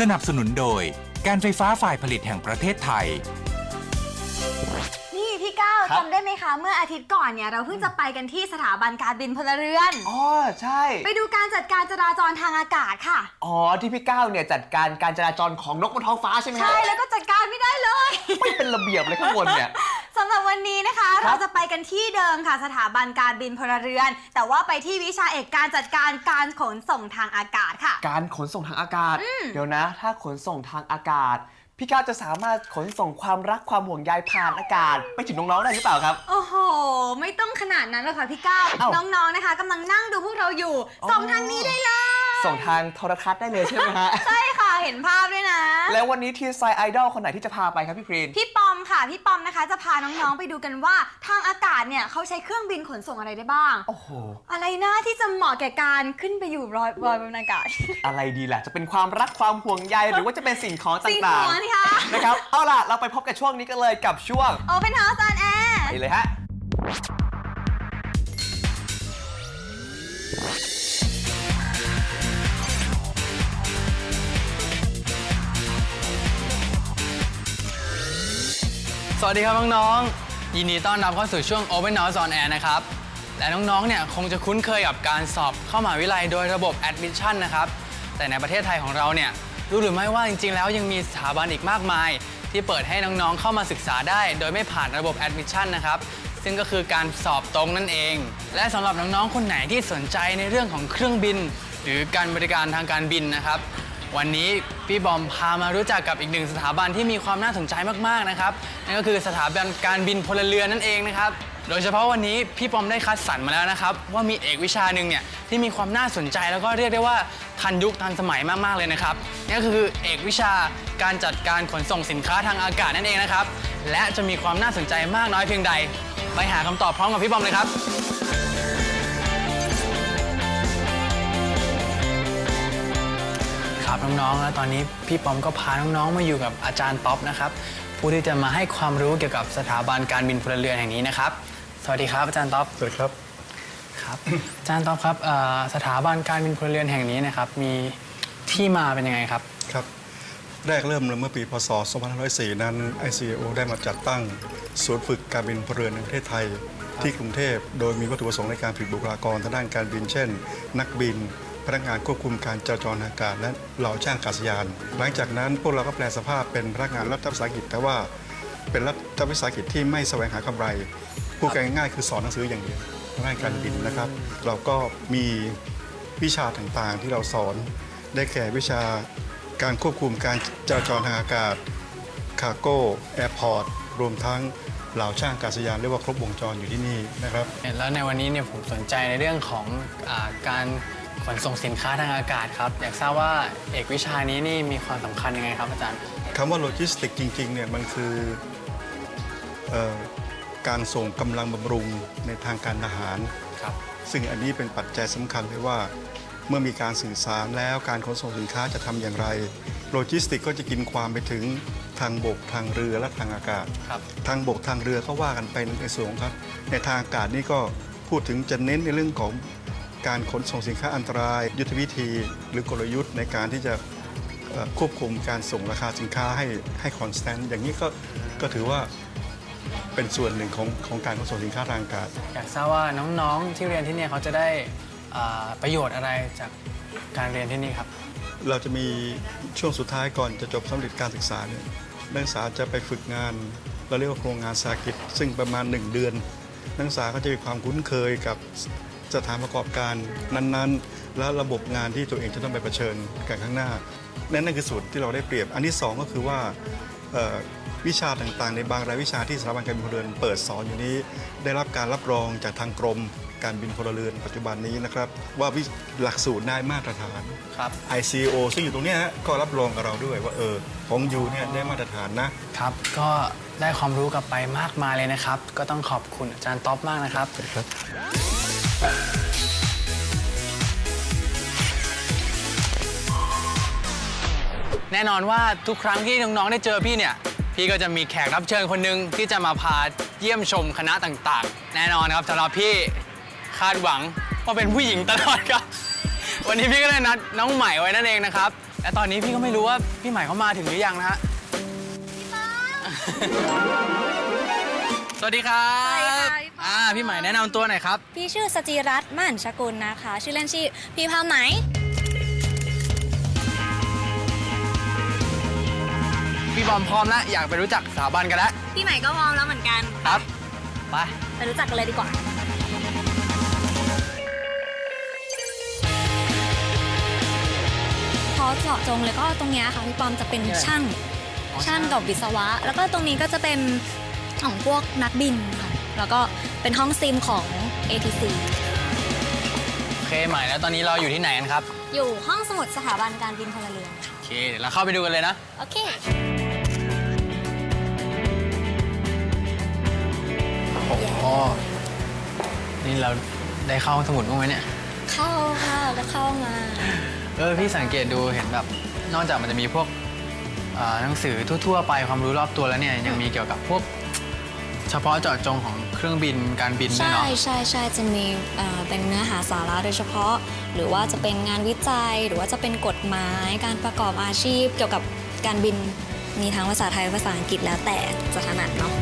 สนับสนุนโดย การไฟฟ้าฝ่ายผลิตแห่งประเทศไทย นี่พี่ก้าวครับ จำได้ไหมคะ เมื่ออาทิตย์ก่อนเนี่ยเราเพิ่งจะไปกันที่สถาบันการบินพลเรือน อ๋อใช่ ไปดูการจัดการจราจรทางอากาศค่ะ อ๋อที่พี่ก้าวเนี่ยจัดการการจราจรของนกบนท้องฟ้าใช่ไหมฮะใช่แล้วก็จัดการไม่ได้เลย ไม่เป็นระเบียบเลยข้างบนเนี่ย สำหรับวันนี้นะคะครับเราจะไปกันที่เดิมค่ะสถาบันการบินพลเรือน แต่ว่าไปที่วิชาเอกการจัดการการขนส่งทางอากาศค่ะ การขนส่งทางอากาศ เดี๋ยวนะ ถ้าขนส่งทางอากาศ พี่ก้าวจะสามารถขนส่งความรักความห่วงใยผ่านอากาศ ไปถึงน้องๆได้หรือเปล่าครับ โอ้โห ไม่ต้องขนาดนั้นหรอกค่ะพี่ก้าวเอ้า น้องๆนะคะกำลังนั่งดูพวกเราอยู่อ๋อส่งทางนี้ได้เลย ส่งทางโทรทัศน์ได้เลยใช่ไหมฮะ ใช่ค่ะเห็นภาพด้วยนะ แล้ววันนี้ทีมไซไอดอลคนไหนที่จะพาไปครับพี่พรีนพี่ปอม ค่ะพี่ปอมนะคะ จะพาน้องๆไปดูกันว่าทางอากาศเนี่ยเขาใช้เครื่องบินขนส่งอะไรได้บ้าง โอ้โห อะไรนะที่จะเหมาะแก่การขึ้นไปอยู่รอยบนอากาศอะไรดีล่ะ จะเป็นความรักความห่วงใยหรือว่าจะเป็นสิ่งของสิ่งต่าหังวนี่ค่ะๆนะครับ เอาล่ะ เราไปพบกับช่วงนี้กันเลยกับช่วง Open House on Air ไปเลยฮะ สวัสดีครับน้องๆ ยินดีต้อนรับเข้าสู่ช่วง Open House on Air นะครับ และน้องๆ เนี่ยคงจะคุ้นเคยกับการสอบเข้ามหาวิทยาลัยโดยระบบ Admission นะครับ แต่ในประเทศไทยของเราเนี่ยรู้หรือไม่ว่าจริงๆ แล้วยังมีสถาบันอีกมากมาย ที่เปิดให้น้องๆ เข้ามาศึกษาได้ โดยไม่ผ่านระบบ Admission นะครับ ซึ่งก็คือการสอบตรงนั่นเอง และสำหรับน้องๆ คนไหนที่สนใจในเรื่องของเครื่องบิน หรือการบริการทางการบินนะครับ วันนี้พี่บอมพามารู้จักกับอีกหนึ่งสถาบันที่มีความน่าสนใจมากๆนะครับนั่นก็คือสถาบันการบินพลเรือนนั่นเองนะครับโดยเฉพาะวันนี้พี่บอมได้คัดสรรมาแล้วนะครับ ว่ามีเอกวิชาหนึ่งเนี่ยที่มีความน่าสนใจแล้วก็เรียกได้ว่าทันยุคทันสมัยมาก ๆ เลยนะครับนั่ก็คือเอกวิชาการจัดการขนส่งสินค้าทางอากาศนั่นเองนะครับ และจะมีความน่าสนใจมากน้อยเพียงใด ไปหาคำตอบพร้อมกับพี่บอมเลยครับ น้องๆ แล้วตอนนี้พี่ปอมก็พาน้องๆ มาอยู่กับอาจารย์ท็อปนะครับ ผู้ที่จะมาให้ความรู้เกี่ยวกับสถาบันการบินพลเรือนแห่งนี้นะครับ สวัสดีครับอาจารย์ท็อป สวัสดีครับ ครับ อาจารย์ท็อปครับเอ่อสถาบันการบินพลเรือนแห่งนี้นะครับมีที่มาเป็นยังไงครับ ครับ แรกเริ่มเมื่อปี พศ 2504 นั้น ICAO ได้มาจัดตั้งศูนย์ฝึกการบินพลเรือนในประเทศไทย ที่กรุงเทพ โดยมีวัตถุประสงค์ในการผลิตบุคลากรทางด้านการบิน เช่น นักบิน พนักงานควบคุมการจราจรทางอากาศและเหล่าช่างอากาศยาน หลังจากนั้นพวกเราก็แปลสภาพเป็นพนักงานรัฐวิสาหกิจแต่ว่าเป็นรัฐวิสาหกิจที่ไม่แสวงหากำไรพูดกันง่ายๆคือสอนหนังสืออย่างเดียวงด้านการบินนะครับ เราก็มีวิชาต่างๆที่เราสอนได้แก่วิชาการควบคุมการจราจรทางอากาศคาโก้แอร์พอร์ตรวมทั้งเหล่าช่างอากาศยานเรียกว่าครบวงจรอยู่ที่นี่นะครับแล้วในวันนี้เนี่ยผมสนใจในเรื่องของอาการ ขนส่งสินค้าทางอากาศครับ อยากทราบว่าเอกวิชานี้นี่มีความสำคัญยังไงครับอาจารย์ คำว่าโลจิสติกจริงๆเนี่ยมันคือเออการส่งกำลังบำรุงในทางการทหาร ครับ ซึ่งอันนี้เป็นปัจจัยสำคัญเลยว่า เมื่อมีการสื่อสารแล้วการขนส่งสินค้าจะทำอย่างไร โลจิสติกก็จะกินความไปถึงทางบกทางเรือและทางอากาศ ครับ ทางบกทางเรือก็ว่ากันไปในส่วนของครับในทางอากาศนี่ก็พูดถึงจะเน้นในเรื่องของ การขนส่งสินค้าอันตราย ยุทธวิธีหรือกลยุทธ์ในการที่จะเอ่อควบคุมการส่งราคาสินค้าให้ให้คอนสแตนต์อย่างนี้ก็ก็ถือว่าเป็นส่วนหนึ่งของของการขนส่งสินค้าทางอากาศ อยากทราบว่าน้องๆที่เรียนที่เนี่ยเขาจะได้อ่าประโยชน์อะไรจากการเรียนที่นี่ครับ เราจะมีช่วงสุดท้ายก่อนจะจบสำเร็จการศึกษาเนี่ยนักศึกษาจะไปฝึกงานเราเรียกว่าโครงงานสาหกิจซึ่งประมาณ 1 เดือน นักศึกษาก็จะมีความคุ้นเคยกับ สถานประกอบการนั้นๆ และระบบงานที่ตัวเองจะต้องไปเผชิญกันข้างหน้า นั่นนั่นคือส่วนที่เราได้เปรียบ อันที่สองก็คือว่าวิชาต่างๆ ในบางรายวิชาที่สถาบันการบินพลเรือนเปิดสอนอยู่นี้ ได้รับการรับรองจากทางกรมการบินพลเรือนปัจจุบันนี้นะครับว่าวหลักสูตรได้มาตรฐานครับ ICO ซึ่งอยู่ตรงนี้ฮะก็รับรองกับเราด้วยว่าเออของยูเนี่ยได้มาตรฐานนะครับก็ได้ความรู้กลับไปมากมายเลยนะครับ ก็ต้องขอบคุณอาจารย์ท็อปมากนะครับครับ แน่นอนว่าทุกครั้งที่น้องๆได้เจอพี่เนี่ย พี่ก็จะมีแขกรับเชิญคนหนึ่งที่จะมาพาเยี่ยมชมคณะต่างๆ แน่นอนครับสำหรับพี่คาดหวังว่าเป็นผู้หญิงตลอดครับ วันนี้พี่ก็เลยนัดน้องใหม่ไว้นั่นเองนะครับ และตอนนี้พี่ก็ไม่รู้ว่าพี่ใหม่เขามาถึงหรือยังนะฮะ สวัสดีครับ สวัสดีค่ะพี่ป ออ่อ่าพี่ใหม่แนะนำตัวหน่อยครับ พี่ชื่อสจิรัตน์มั่นชกุลนะคะ ชื่อเล่นชื่อพี่พาวไหมพี่บอมพร้อมแล้วอยากไปรู้จักสถาบันกันแล้วพี่ใหม่ก็พร้อมแล้วเหมือนกัน ครับไปไปรู้จักกันเลยดีกว่า พอเจาะจงเลยก็ตรงเนี้ยค่ะพี่ปอมจะเป็นเนี่ยช่างอ๋อช่างกับวิศวะ แล้วก็ตรงนี้ก็จะเป็นของพวกนักบินค่ะ แล้วก็เป็นห้องซิมของ ATC โอเคใหม่แล้วตอนนี้เราอยู่ที่ไหนกันครับ อยู่ห้องสมุดสถาบันการบินพลเรือนค่ะ โอเคเดี๋ยวเราเข้าไปดูกันเลยนะ โอเค โอ้โหนี่เราได้เข้าสมุดบ้างไหมเนี่ย เข้าค่ะก็เข้ามาเออพี่สังเกตดูเห็นแบบนอกจากมันจะมีพวกอ่าหนังสือทั่ว ๆ ไปความรู้รอบตัวแล้วเนี่ยยังมีเกี่ยวกับพวก เฉพาะเจาะจงของ เครื่องบินการบินด้วยใช่เนาะ ใช่ใช่จะมีเอ่อเป็นเนื้อหาสาระโดยเฉพาะ หรือว่าจะเป็นงานวิจัย หรือว่าจะเป็นกฎหมาย การประกอบอาชีพ เกี่ยวกับการบินมีทั้งภาษาไทยภาษาอังกฤษแล้วแต่จะถนัดเนาะ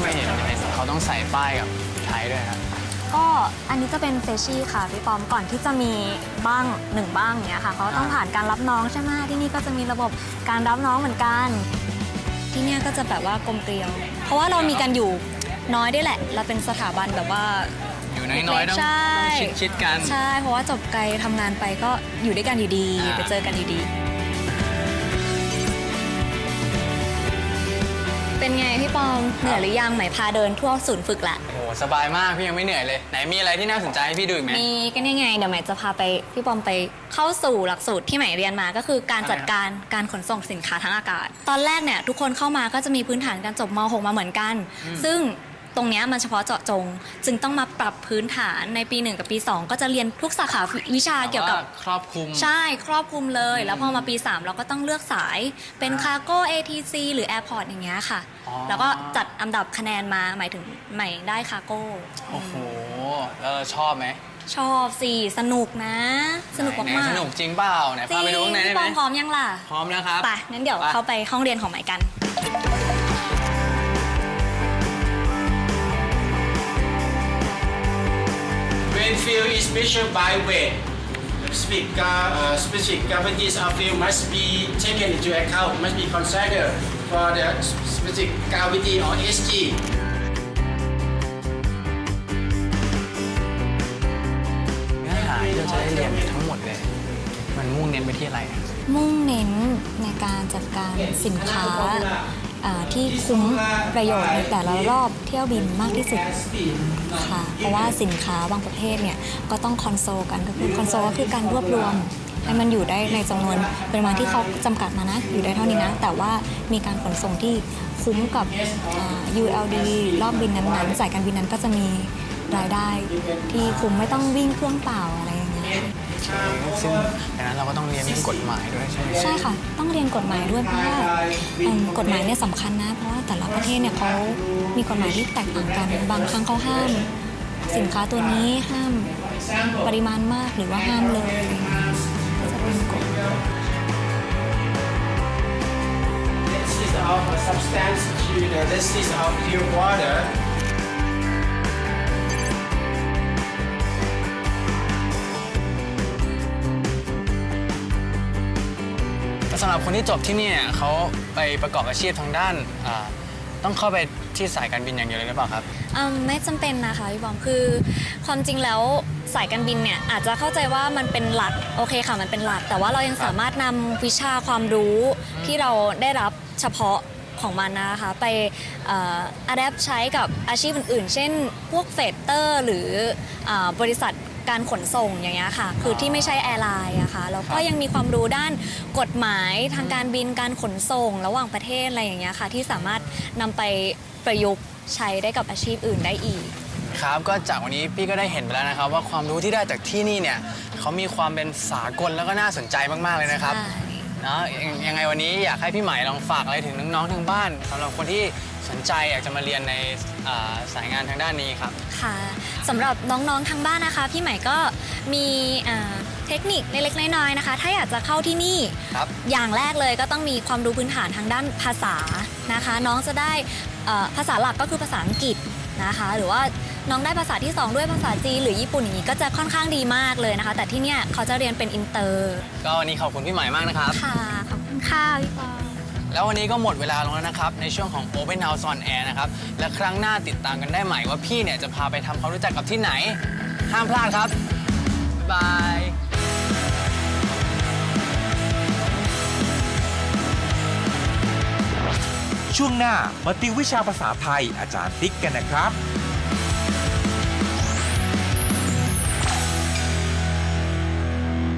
ไม่เห็นเห็นเขาต้องใส่ป้ายกับไทยด้วยครับ ก็อันนี้จะเป็นเฟชชี่ค่ะพี่ปอมก่อนที่จะมีบ้างหนึ่งบ้างเนี้ยค่ะเขาต้องผ่านการรับน้องใช่ไหมที่นี่ก็จะมีระบบการรับน้องเหมือนกัน ที่เนี่ยก็จะแบบว่ากลมเกลียว เพราะว่าเรามีกันอยู่น้อยด้วยแหละ เราเป็นสถาบันแบบว่า อยู่น้อยๆต้องใช่ ต้องชิดชิดๆกัน ใช่ เพราะว่าจบไกลทำงานไปก็อยู่ด้วยกันอยู่ดี อ่า ไปเจอกันอยู่ดี เป็นไงพี่ปองเหนื่อยหรือยังไหมพาเดินทั่วศูนย์ฝึกละโอ้โหสบายมากพี่ยังไม่เหนื่อยเลย ไหนมีอะไรที่น่าสนใจให้พี่ดูอีกไหม มีกันยังไงเดี๋ยวใหม่จะพาไปพี่ปอมไปเข้าสู่หลักสูตรที่ใหม่เรียนมาก็คือการจัดการการขนส่งสินค้าทางอากาศ ตอนแรกเนี่ยทุกคนเข้ามาก็จะมีพื้นฐานการจบม .6 มาเหมือนกัน ซึ่ง ตรงเนี้ยมันเฉพาะเจาะจง จึงต้องมาปรับพื้นฐานในปี 1 กับปี 2 ก็จะเรียนทุกสาขาวิชาเกี่ยวกับแต่าครอบคลุม ใช่ครอบคลุมเลย แล้วพอมาปี 3 เราก็ต้องเลือกสายเป็นคาร์โก้ ATC หรือ Airport อย่างเงี้ยค่ะ อ๋อ แล้วก็จัดอันดับคะแนนมาหมายถึงใหม่ได้คาร์โก้โอ้โหแล้วเราชอบไหมชอบสิสนุกนะ สนุกไหนมากสๆนุกจริงเปล่าไหนจริพางไปดูข้างในได้พี่ไหปมองพร้อมยังล่ะ พร้อมแล้วครับ ไปงั้นเดี๋ยวไป เข้าไปห้องเรียนของใหม่กัน When field is measured by weight, specific, gra- uh, specific gravities of field must be taken into account, must be considered for the specific gravity or SG. เนื้อหาที่เราจะได้เรียนทั้งหมดเลย มันมุ่งเน้นไปที่อะไรอะ มุ่งเน้นในการจัดการสินค้าอ่า ที่คุ้มประโยชน์ในแต่ละรอบเที่ยวบินมากที่สุดค่ะเพราะว่าสินค้าบางประเภทเนี่ยก็ต้องคอนโซลกันก็คือคอนโซลก็คือการรวบรวมให้มันอยู่ได้ในจำนวนปริมาณที่เขาจำกัดมานะอยู่ได้เท่านี้นะ แต่ว่ามีการขนส่งที่คุ้มกับ ULD รอบบินนั้นๆสายการบินนั้นก็จะมีรายได้ที่คุ้มไม่ต้องวิ่งเครื่องเปล่าอะไร อย่างเงี้ยซึ่งดังนั้นเราก็ต้องเรียนเรื่องกฎหมายด้วยใช่ไหมใช่ค่ะ ต้องเรียนกฎหมายด้วยเพราะว่าเอิ่มกฎหมายเนี่ยสำคัญนะ เพราะว่าแต่ละประเทศเนี่ยเขามีกฎหมายที่แตกต่างกันบางครั้งเขาห้าม สินค้าตัวนี้ห้ามปริมาณมากหรือว่าห้ามเลยอะไรอย่างเงี้ยก็จะเป็นกฎ This is of a substance to the this is of pure water. สำหรับคนที่จบที่เนี่ยเขาไปประกอบอาชีพทางด้านอ่าต้องเข้าไปที่สายการบินอย่างเดียวเลยหรือเปล่าครับ อืมไม่จำเป็นนะคะพี่บอมคือความจริงแล้วสายการบินเนี่ยอาจจะเข้าใจว่ามันเป็นหลักโอเคค่ะมันเป็นหลัก แต่ว่าเรายังสามารถนำวิชาความรู้ที่เราได้รับเฉพาะของมันนะคะไปอัดแอปใช้กับอาชีพอื่นๆ เช่นพวกเฟดเตอร์ หรืออาบริษัท การขนส่งอย่างเงี้ยค่ะ คือที่ไม่ใช่แอร์ไลน์อะค่ะแล้วก็ยังมีความรู้ด้านกฎหมายทางการบินการขนส่ง ระหว่างประเทศอะไรอย่างเงี้ยค่ะ ที่สามารถนำไปประยุกต์ใช้ได้กับอาชีพอื่นได้อีก ครับก็จากวันนี้พี่ก็ได้เห็นไปแล้วนะครับ ว่าความรู้ที่ได้จากที่นี่เนี่ยเขามีความเป็นสากลแล้วก็น่าสนใจมากๆเลยนะครับใช่เนาะยังยังไงวันนี้อยากให้พี่ใหม่ลองฝากอะไรถึงน้องๆทางบ้านสำหรับคนที่สนใจอยากจะมาเรียนในอ่าสายงานทางด้านนี้ครับค่ะ สำหรับน้องๆทางบ้านนะคะ พี่ใหม่ก็มีอ่าเทคนิคเล็กๆน้อยๆนะคะ ถ้าอยากจะเข้าที่นี่ครับอย่างแรกเลยก็ต้องมีความรู้พื้นฐานทางด้านภาษานะคะ น้องจะได้เอ่อภาษาหลักก็คือภาษาอังกฤษนะคะ หรือว่าน้องได้ภาษาที่ 2 ด้วยภาษาจีนหรือญี่ปุ่นอย่างนี้ก็จะค่อนข้างดีมากเลยนะคะ แต่ที่เนี่ยเขาจะเรียนเป็นอินเตอร์ ก็วันนี้ขอบคุณพี่ใหม่มากนะครับค่ะขอบคุณค่ะพี่ปอ แล้ววันนี้ก็หมดเวลาลงแล้วนะครับ ในช่วงของ Open House on Air นะครับ และครั้งหน้าติดตามกันได้ใหม่ว่าพี่เนี่ยจะพาไปทำความรู้จักกับที่ไหน ห้ามพลาดครับ บ๊ายบายช่วงหน้ามาติววิชาภาษาไทยอาจารย์ติ๊กกันนะครับ